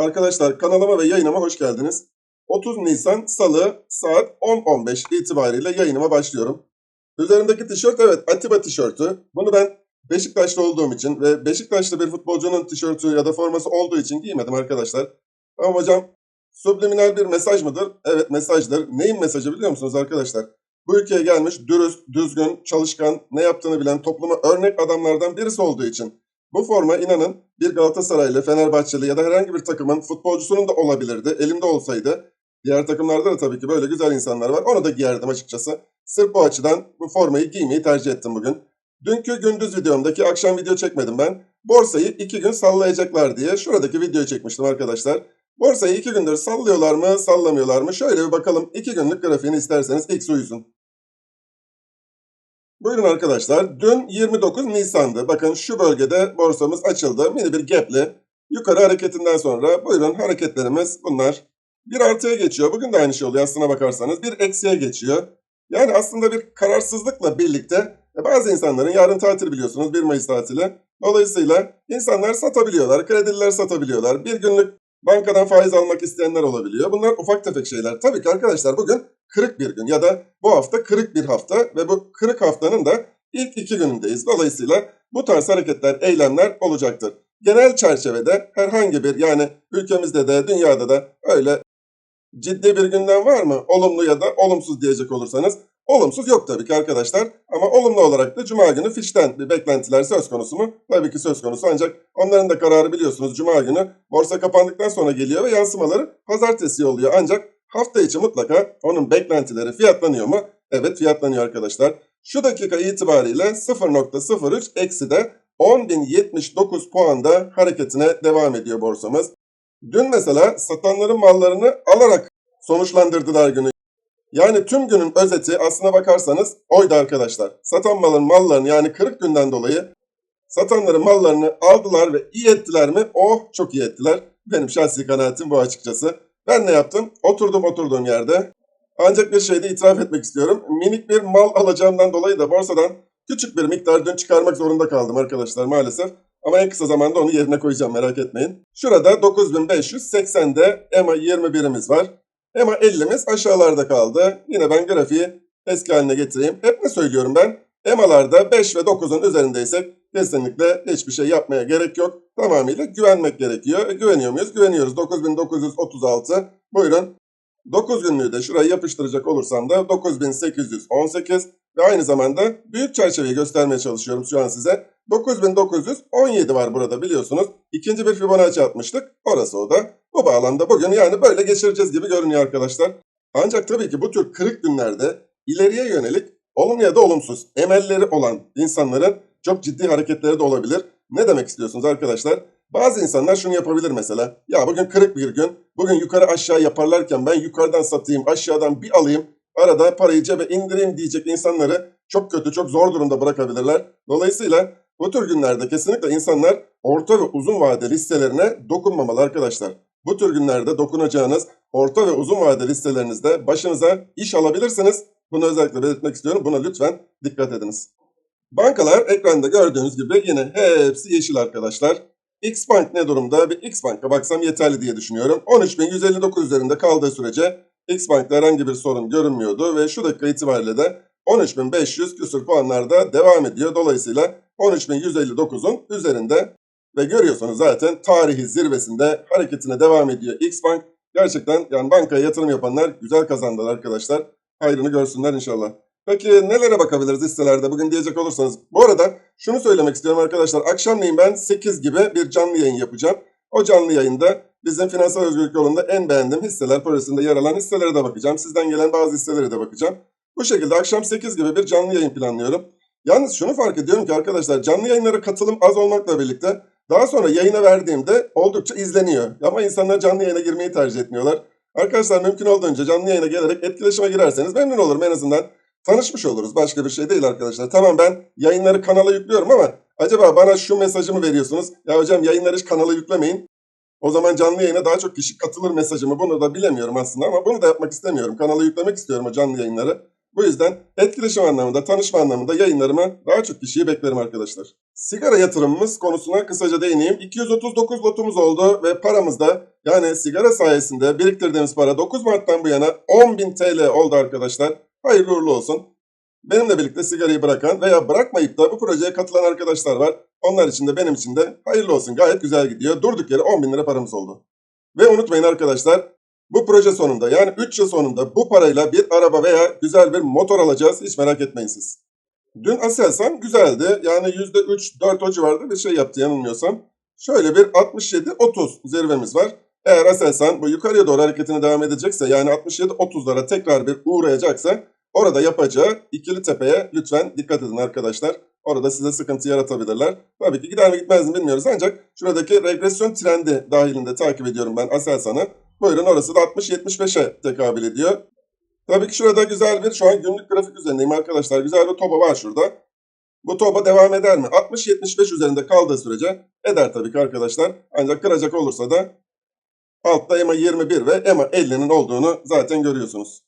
Arkadaşlar kanalıma ve yayınıma hoş geldiniz. 30 Nisan Salı saat 10.15 itibariyle yayınıma başlıyorum. Üzerimdeki tişört evet Atiba tişörtü. Bunu ben Beşiktaşlı olduğum için ve Beşiktaşlı bir futbolcunun tişörtü ya da forması olduğu için giymedim arkadaşlar. Ama hocam subliminal bir mesaj mıdır? Evet mesajdır. Neyin mesajı biliyor musunuz arkadaşlar? Bu ülkeye gelmiş dürüst, düzgün, çalışkan, ne yaptığını bilen topluma örnek adamlardan birisi olduğu için. Bu forma inanın bir Galatasaraylı, Fenerbahçeli ya da herhangi bir takımın futbolcusunun da olabilirdi. Elimde olsaydı. Diğer takımlarda da tabii ki böyle güzel insanlar var. Onu da giyerdim açıkçası. Sırf bu açıdan bu formayı giymeyi tercih ettim bugün. Dünkü gündüz videomdaki akşam video çekmedim ben. Borsayı iki gün sallayacaklar diye şuradaki videoyu çekmiştim arkadaşlar. Borsayı iki gündür sallıyorlar mı, sallamıyorlar mı? Şöyle bir bakalım. iki günlük grafiğini isterseniz X uyusun. Buyurun arkadaşlar. Dün 29 Nisan'dı. Bakın şu bölgede borsamız açıldı. Mini bir gap'le. Yukarı hareketinden sonra buyurun hareketlerimiz bunlar. Bir artıya geçiyor. Bugün de aynı şey oluyor aslına bakarsanız. Bir eksiye geçiyor. Yani aslında bir kararsızlıkla birlikte e, bazı insanların yarın tatil biliyorsunuz 1 Mayıs tatili. Dolayısıyla insanlar satabiliyorlar, krediler satabiliyorlar. Bir günlük bankadan faiz almak isteyenler olabiliyor. Bunlar ufak tefek şeyler. Tabii ki arkadaşlar bugün kırık bir gün ya da bu hafta kırık bir hafta ve bu kırık haftanın da ilk iki günündeyiz. Dolayısıyla bu tarz hareketler, eylemler olacaktır. Genel çerçevede herhangi bir yani ülkemizde de dünyada da öyle ciddi bir gündem var mı? Olumlu ya da olumsuz diyecek olursanız olumsuz yok tabii ki arkadaşlar. Ama olumlu olarak da Cuma günü Fitch'ten bir beklentiler söz konusu mu? Tabii ki söz konusu ancak onların da kararı biliyorsunuz Cuma günü borsa kapandıktan sonra geliyor ve yansımaları pazartesi oluyor. Ancak hafta içi mutlaka onun beklentileri fiyatlanıyor mu? Evet fiyatlanıyor arkadaşlar. Şu dakika itibariyle 0.03 eksi de 10.079 puanda hareketine devam ediyor borsamız. Dün mesela satanların mallarını alarak sonuçlandırdılar günü. Yani tüm günün özeti aslına bakarsanız oydu arkadaşlar. Satan malın mallarını yani kırık günden dolayı satanların mallarını aldılar ve iyi ettiler mi? Oh çok iyi ettiler. Benim şahsi kanaatim bu açıkçası. Ben ne yaptım? Oturdum oturduğum yerde. Ancak bir şeyde itiraf etmek istiyorum. Minik bir mal alacağımdan dolayı da borsadan küçük bir miktar dün çıkarmak zorunda kaldım arkadaşlar maalesef. Ama en kısa zamanda onu yerine koyacağım merak etmeyin. Şurada 9580'de EMA 21'imiz var. EMA 50'miz aşağılarda kaldı. Yine ben grafiği eski haline getireyim. Hep ne söylüyorum ben? EMA'larda 5 ve 9'un üzerindeysek kesinlikle hiçbir şey yapmaya gerek yok. Tamamıyla güvenmek gerekiyor. E, güveniyor muyuz? Güveniyoruz. 9936. Buyurun. 9 günlüğü de şuraya yapıştıracak olursam da 9818 ve aynı zamanda büyük çerçeveyi göstermeye çalışıyorum şu an size. 9917 var burada biliyorsunuz. İkinci bir Fibonacci atmıştık. Orası o da. Bu bağlamda bugün yani böyle geçireceğiz gibi görünüyor arkadaşlar. Ancak tabii ki bu tür kırık günlerde ileriye yönelik olumlu ya da olumsuz emelleri olan insanların çok ciddi hareketleri de olabilir. Ne demek istiyorsunuz arkadaşlar? Bazı insanlar şunu yapabilir mesela. Ya bugün kırık bir gün. Bugün yukarı aşağı yaparlarken ben yukarıdan satayım, aşağıdan bir alayım. Arada parayı cebe indireyim diyecek insanları çok kötü, çok zor durumda bırakabilirler. Dolayısıyla bu tür günlerde kesinlikle insanlar orta ve uzun vadeli hisselerine dokunmamalı arkadaşlar. Bu tür günlerde dokunacağınız orta ve uzun vadeli hisselerinizde başınıza iş alabilirsiniz. Bunu özellikle belirtmek istiyorum. Buna lütfen dikkat ediniz. Bankalar ekranda gördüğünüz gibi yine hepsi yeşil arkadaşlar. Xbank ne durumda? Bir Xbank'a baksam yeterli diye düşünüyorum. 13.159 üzerinde kaldığı sürece Xbank'ta herhangi bir sorun görünmüyordu ve şu dakika itibariyle de 13.500 küsur puanlarda devam ediyor. Dolayısıyla 13.159'un üzerinde ve görüyorsunuz zaten tarihi zirvesinde hareketine devam ediyor Xbank. Gerçekten yani bankaya yatırım yapanlar güzel kazandılar arkadaşlar. Hayrını görsünler inşallah. Peki nelere bakabiliriz listelerde bugün diyecek olursanız. Bu arada şunu söylemek istiyorum arkadaşlar. Akşamleyin ben 8 gibi bir canlı yayın yapacağım. O canlı yayında bizim finansal özgürlük yolunda en beğendiğim hisseler projesinde yer alan hisselere de bakacağım. Sizden gelen bazı hisselere de bakacağım. Bu şekilde akşam 8 gibi bir canlı yayın planlıyorum. Yalnız şunu fark ediyorum ki arkadaşlar canlı yayınlara katılım az olmakla birlikte daha sonra yayına verdiğimde oldukça izleniyor. Ama insanlar canlı yayına girmeyi tercih etmiyorlar. Arkadaşlar mümkün olduğunca canlı yayına gelerek etkileşime girerseniz memnun olurum en azından. Tanışmış oluruz. Başka bir şey değil arkadaşlar. Tamam ben yayınları kanala yüklüyorum ama acaba bana şu mesajı mı veriyorsunuz? Ya hocam yayınları hiç kanala yüklemeyin. O zaman canlı yayına daha çok kişi katılır mesajımı. Bunu da bilemiyorum aslında ama bunu da yapmak istemiyorum. Kanala yüklemek istiyorum o canlı yayınları. Bu yüzden etkileşim anlamında, tanışma anlamında yayınlarıma daha çok kişiyi beklerim arkadaşlar. Sigara yatırımımız konusuna kısaca değineyim. 239 lotumuz oldu ve paramızda yani sigara sayesinde biriktirdiğimiz para 9 Mart'tan bu yana 10.000 TL oldu arkadaşlar. Hayırlı uğurlu olsun. Benimle birlikte sigarayı bırakan veya bırakmayıp da bu projeye katılan arkadaşlar var. Onlar için de benim için de hayırlı olsun. Gayet güzel gidiyor. Durduk yere 10 bin lira paramız oldu. Ve unutmayın arkadaşlar bu proje sonunda yani 3 yıl sonunda bu parayla bir araba veya güzel bir motor alacağız. Hiç merak etmeyin siz. Dün Aselsan güzeldi. Yani %3-4 o civarda bir şey yaptı yanılmıyorsam. Şöyle bir 67-30 zirvemiz var. Eğer Aselsan bu yukarıya doğru hareketine devam edecekse yani 67-30'lara tekrar bir uğrayacaksa orada yapacağı ikili tepeye lütfen dikkat edin arkadaşlar. Orada size sıkıntı yaratabilirler. Tabii ki gider mi gitmez mi bilmiyoruz ancak şuradaki regresyon trendi dahilinde takip ediyorum ben Aselsan'ı. Buyurun orası da 60-75'e tekabül ediyor. Tabii ki şurada güzel bir şu an günlük grafik üzerindeyim arkadaşlar. Güzel bir toba var şurada. Bu toba devam eder mi? 60-75 üzerinde kaldığı sürece eder tabii ki arkadaşlar. Ancak kıracak olursa da altta EMA 21 ve EMA 50'nin olduğunu zaten görüyorsunuz.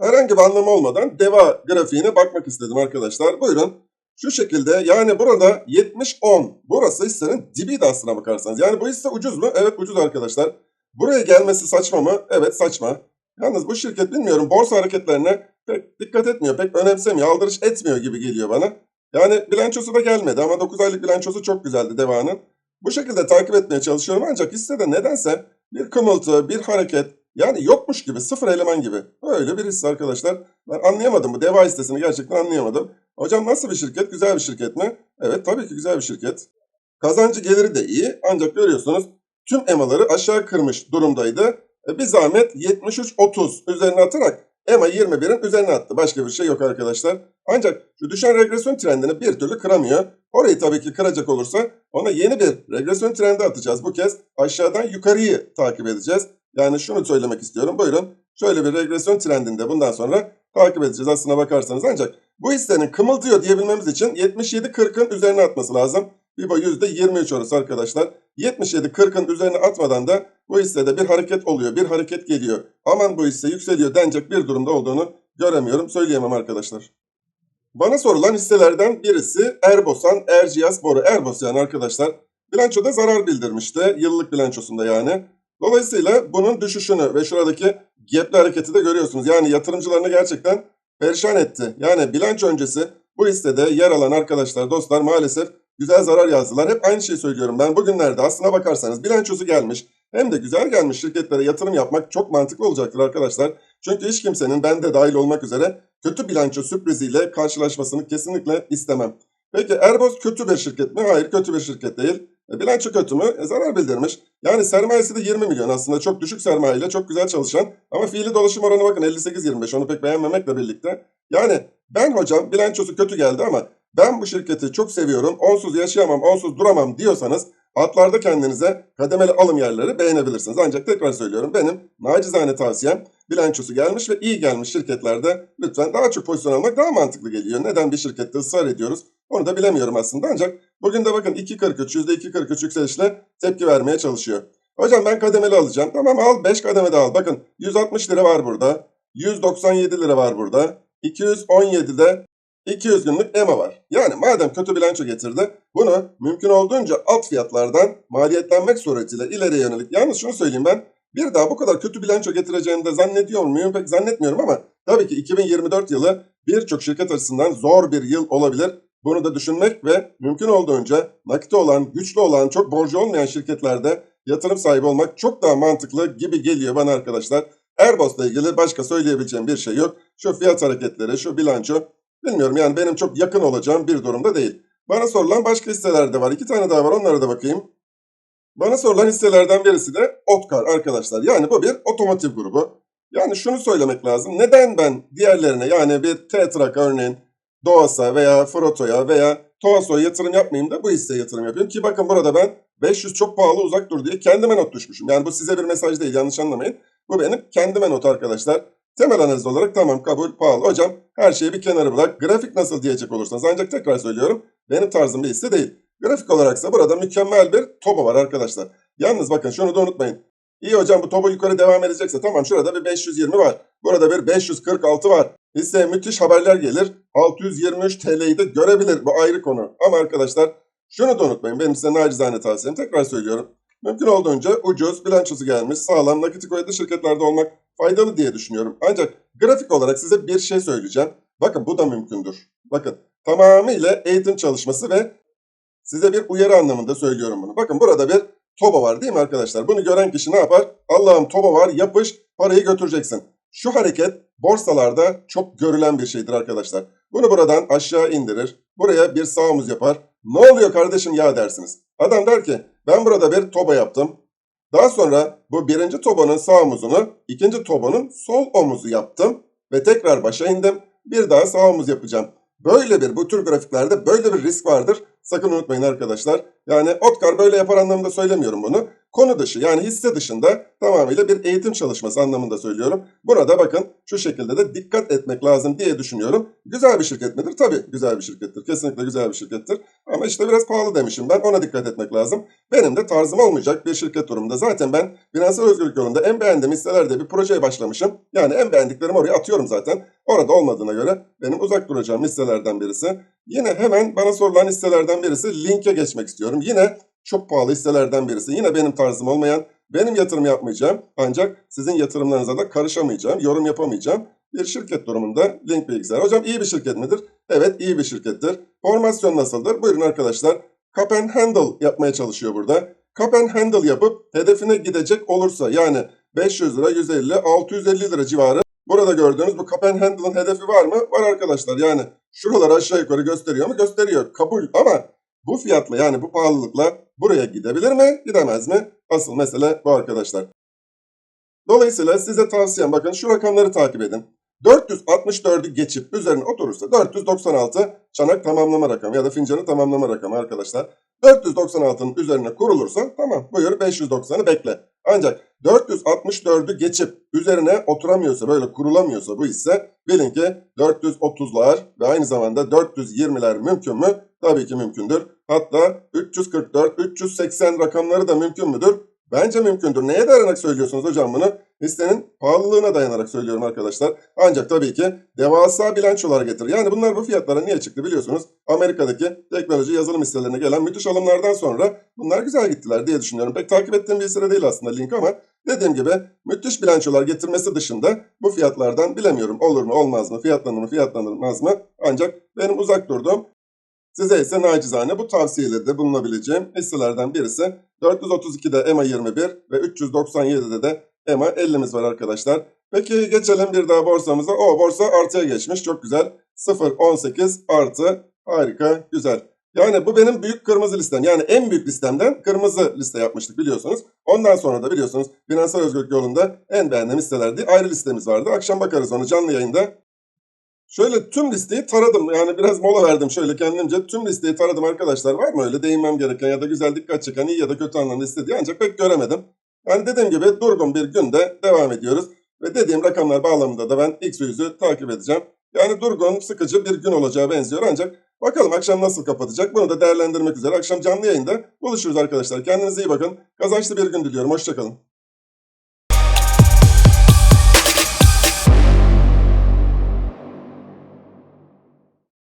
Herhangi bir anlamı olmadan DEVA grafiğine bakmak istedim arkadaşlar. Buyurun. Şu şekilde yani burada 70-10. Burası hissenin dibiydi aslına bakarsanız. Yani bu hisse ucuz mu? Evet ucuz arkadaşlar. Buraya gelmesi saçma mı? Evet saçma. Yalnız bu şirket bilmiyorum borsa hareketlerine pek dikkat etmiyor, pek önemsemiyor, aldırış etmiyor gibi geliyor bana. Yani bilançosu da gelmedi ama 9 aylık bilançosu çok güzeldi Deva'nın. Bu şekilde takip etmeye çalışıyorum ancak hissede nedense bir kımıltı, bir hareket yani yokmuş gibi, sıfır eleman gibi. Öyle bir hisse arkadaşlar. Ben anlayamadım bu Deva hissesini gerçekten anlayamadım. Hocam nasıl bir şirket? Güzel bir şirket mi? Evet tabii ki güzel bir şirket. Kazancı geliri de iyi ancak görüyorsunuz tüm emaları aşağı kırmış durumdaydı. E, bir zahmet 73-30 üzerine atarak EMA 21'in üzerine attı. Başka bir şey yok arkadaşlar. Ancak şu düşen regresyon trendini bir türlü kıramıyor. Orayı tabii ki kıracak olursa ona yeni bir regresyon trendi atacağız. Bu kez aşağıdan yukarıyı takip edeceğiz. Yani şunu söylemek istiyorum. Buyurun şöyle bir regresyon trendinde bundan sonra takip edeceğiz aslına bakarsanız. Ancak bu hissenin kımıldıyor diyebilmemiz için 77-40'ın üzerine atması lazım. BIBA %23 orası arkadaşlar. 77-40'ın üzerine atmadan da bu hissede bir hareket oluyor, bir hareket geliyor. Aman bu hisse yükseliyor denecek bir durumda olduğunu göremiyorum, söyleyemem arkadaşlar. Bana sorulan hisselerden birisi Erbosan, Erciyes Boru. Erbosan arkadaşlar bilançoda zarar bildirmişti. Yıllık bilançosunda yani. Dolayısıyla bunun düşüşünü ve şuradaki gapli hareketi de görüyorsunuz. Yani yatırımcılarını gerçekten perişan etti. Yani bilanço öncesi bu hissede yer alan arkadaşlar, dostlar maalesef güzel zarar yazdılar. Hep aynı şeyi söylüyorum ben. Bugünlerde aslına bakarsanız bilançosu gelmiş. Hem de güzel gelmiş şirketlere yatırım yapmak çok mantıklı olacaktır arkadaşlar. Çünkü hiç kimsenin ben de dahil olmak üzere kötü bilanço sürpriziyle karşılaşmasını kesinlikle istemem. Peki Erbos kötü bir şirket mi? Hayır kötü bir şirket değil. E, bilanço kötü mü? E, zarar bildirmiş. Yani sermayesi de 20 milyon aslında çok düşük sermayeyle çok güzel çalışan ama fiili dolaşım oranı bakın 58-25 onu pek beğenmemekle birlikte. Yani ben hocam bilançosu kötü geldi ama ben bu şirketi çok seviyorum, onsuz yaşayamam, onsuz duramam diyorsanız altlarda kendinize kademeli alım yerleri beğenebilirsiniz. Ancak tekrar söylüyorum benim nacizane tavsiyem bilançosu gelmiş ve iyi gelmiş şirketlerde lütfen daha çok pozisyon almak daha mantıklı geliyor. Neden bir şirkette ısrar ediyoruz onu da bilemiyorum aslında ancak bugün de bakın 2.43 %2.43 yükselişle tepki vermeye çalışıyor. Hocam ben kademeli alacağım. Tamam al 5 kademe de al. Bakın 160 lira var burada. 197 lira var burada. 217'de 200 günlük EMA var. Yani madem kötü bilanço getirdi bunu mümkün olduğunca alt fiyatlardan maliyetlenmek suretiyle ileriye yönelik. Yalnız şunu söyleyeyim ben bir daha bu kadar kötü bilanço getireceğini de zannediyor muyum? Pek zannetmiyorum ama tabii ki 2024 yılı birçok şirket açısından zor bir yıl olabilir. Bunu da düşünmek ve mümkün olduğunca nakite olan, güçlü olan, çok borcu olmayan şirketlerde yatırım sahibi olmak çok daha mantıklı gibi geliyor bana arkadaşlar. Airbus'la ilgili başka söyleyebileceğim bir şey yok. Şu fiyat hareketleri, şu bilanço bilmiyorum yani benim çok yakın olacağım bir durumda değil. Bana sorulan başka hisseler de var. İki tane daha var onlara da bakayım. Bana sorulan hisselerden birisi de Otkar arkadaşlar. Yani bu bir otomotiv grubu. Yani şunu söylemek lazım. Neden ben diğerlerine yani bir T-Trak örneğin Doğas'a veya Froto'ya veya Toaso'ya yatırım yapmayayım da bu hisseye yatırım yapıyorum. Ki bakın burada ben 500 çok pahalı uzak dur diye kendime not düşmüşüm. Yani bu size bir mesaj değil yanlış anlamayın. Bu benim kendime not arkadaşlar. Temel analiz olarak tamam kabul pahalı. Hocam her şeyi bir kenara bırak. Grafik nasıl diyecek olursanız ancak tekrar söylüyorum. Benim tarzım bir hisse değil. Grafik olaraksa burada mükemmel bir toba var arkadaşlar. Yalnız bakın şunu da unutmayın. İyi hocam bu toba yukarı devam edecekse tamam şurada bir 520 var. Burada bir 546 var. Hisseye müthiş haberler gelir. 623 TL'yi de görebilir bu ayrı konu. Ama arkadaşlar Şunu da unutmayın benim size nacizane tavsiyem tekrar söylüyorum. Mümkün olduğunca ucuz, bilançosu gelmiş, sağlam, nakiti kuvvetli şirketlerde olmak faydalı diye düşünüyorum. Ancak grafik olarak size bir şey söyleyeceğim. Bakın bu da mümkündür. Bakın tamamıyla eğitim çalışması ve size bir uyarı anlamında söylüyorum bunu. Bakın burada bir toba var değil mi arkadaşlar? Bunu gören kişi ne yapar? Allah'ım toba var yapış parayı götüreceksin. Şu hareket borsalarda çok görülen bir şeydir arkadaşlar. Bunu buradan aşağı indirir. Buraya bir sağ omuz yapar. Ne oluyor kardeşim ya dersiniz. Adam der ki ben burada bir toba yaptım. Daha sonra bu birinci tobanın sağ omuzunu ikinci tobanın sol omuzu yaptım. Ve tekrar başa indim. Bir daha sağ omuz yapacağım. Böyle bir bu tür grafiklerde böyle bir risk vardır. Sakın unutmayın arkadaşlar. Yani Otkar böyle yapar anlamında söylemiyorum bunu. Konu dışı yani hisse dışında tamamıyla bir eğitim çalışması anlamında söylüyorum. Buna da bakın şu şekilde de dikkat etmek lazım diye düşünüyorum. Güzel bir şirket midir? Tabii güzel bir şirkettir. Kesinlikle güzel bir şirkettir. Ama işte biraz pahalı demişim ben ona dikkat etmek lazım. Benim de tarzım olmayacak bir şirket durumunda. Zaten ben finansal özgürlük yolunda en beğendiğim hisselerde bir projeye başlamışım. Yani en beğendiklerimi oraya atıyorum zaten. Orada olmadığına göre benim uzak duracağım hisselerden birisi. Yine hemen bana sorulan hisselerden birisi linke geçmek istiyorum. Yine çok pahalı hisselerden birisi. Yine benim tarzım olmayan, benim yatırım yapmayacağım ancak sizin yatırımlarınıza da karışamayacağım, yorum yapamayacağım bir şirket durumunda Link Bilgisayar. Hocam iyi bir şirket midir? Evet iyi bir şirkettir. Formasyon nasıldır? Buyurun arkadaşlar. Cup and Handle yapmaya çalışıyor burada. Cup and Handle yapıp hedefine gidecek olursa yani 500 lira, 150, 650 lira civarı Burada gördüğünüz bu Cup and Handle'ın hedefi var mı? Var arkadaşlar. Yani şuraları aşağı yukarı gösteriyor mu? Gösteriyor. Kabul ama bu fiyatla yani bu pahalılıkla buraya gidebilir mi? Gidemez mi? Asıl mesele bu arkadaşlar. Dolayısıyla size tavsiyem bakın şu rakamları takip edin. 464'ü geçip üzerine oturursa 496 çanak tamamlama rakamı ya da fincanı tamamlama rakamı arkadaşlar. 496'nın üzerine kurulursa tamam buyur 590'ı bekle. Ancak 464'ü geçip üzerine oturamıyorsa böyle kurulamıyorsa bu hisse bilin ki 430'lar ve aynı zamanda 420'ler mümkün mü? Tabii ki mümkündür. Hatta 344, 380 rakamları da mümkün müdür? Bence mümkündür. Neye dayanarak söylüyorsunuz hocam bunu? Hissenin pahalılığına dayanarak söylüyorum arkadaşlar. Ancak tabii ki devasa bilançolar getirir. Yani bunlar bu fiyatlara niye çıktı biliyorsunuz? Amerika'daki teknoloji yazılım hisselerine gelen müthiş alımlardan sonra bunlar güzel gittiler diye düşünüyorum. Pek takip ettiğim bir hisse değil aslında link ama dediğim gibi müthiş bilançolar getirmesi dışında bu fiyatlardan bilemiyorum. Olur mu olmaz mı fiyatlanır mı fiyatlanılmaz mı? Ancak benim uzak durduğum Size ise nacizane bu tavsiyelerde bulunabileceğim hisselerden birisi 432'de EMA 21 ve 397'de de EMA 50'miz var arkadaşlar. Peki geçelim bir daha borsamıza. O borsa artıya geçmiş. Çok güzel. 0.18 artı. Harika. Güzel. Yani bu benim büyük kırmızı listem. Yani en büyük listemden kırmızı liste yapmıştık biliyorsunuz. Ondan sonra da biliyorsunuz finansal özgürlük yolunda en beğendiğim listeler diye ayrı listemiz vardı. Akşam bakarız onu canlı yayında. Şöyle tüm listeyi taradım. Yani biraz mola verdim şöyle kendimce. Tüm listeyi taradım arkadaşlar. Var mı öyle değinmem gereken ya da güzel dikkat çeken iyi ya da kötü anlamda istediği ancak pek göremedim. Yani dediğim gibi durgun bir günde devam ediyoruz. Ve dediğim rakamlar bağlamında da ben X yüzü takip edeceğim. Yani durgun, sıkıcı bir gün olacağı benziyor ancak bakalım akşam nasıl kapatacak bunu da değerlendirmek üzere. Akşam canlı yayında buluşuruz arkadaşlar. Kendinize iyi bakın. Kazançlı bir gün diliyorum. Hoşçakalın.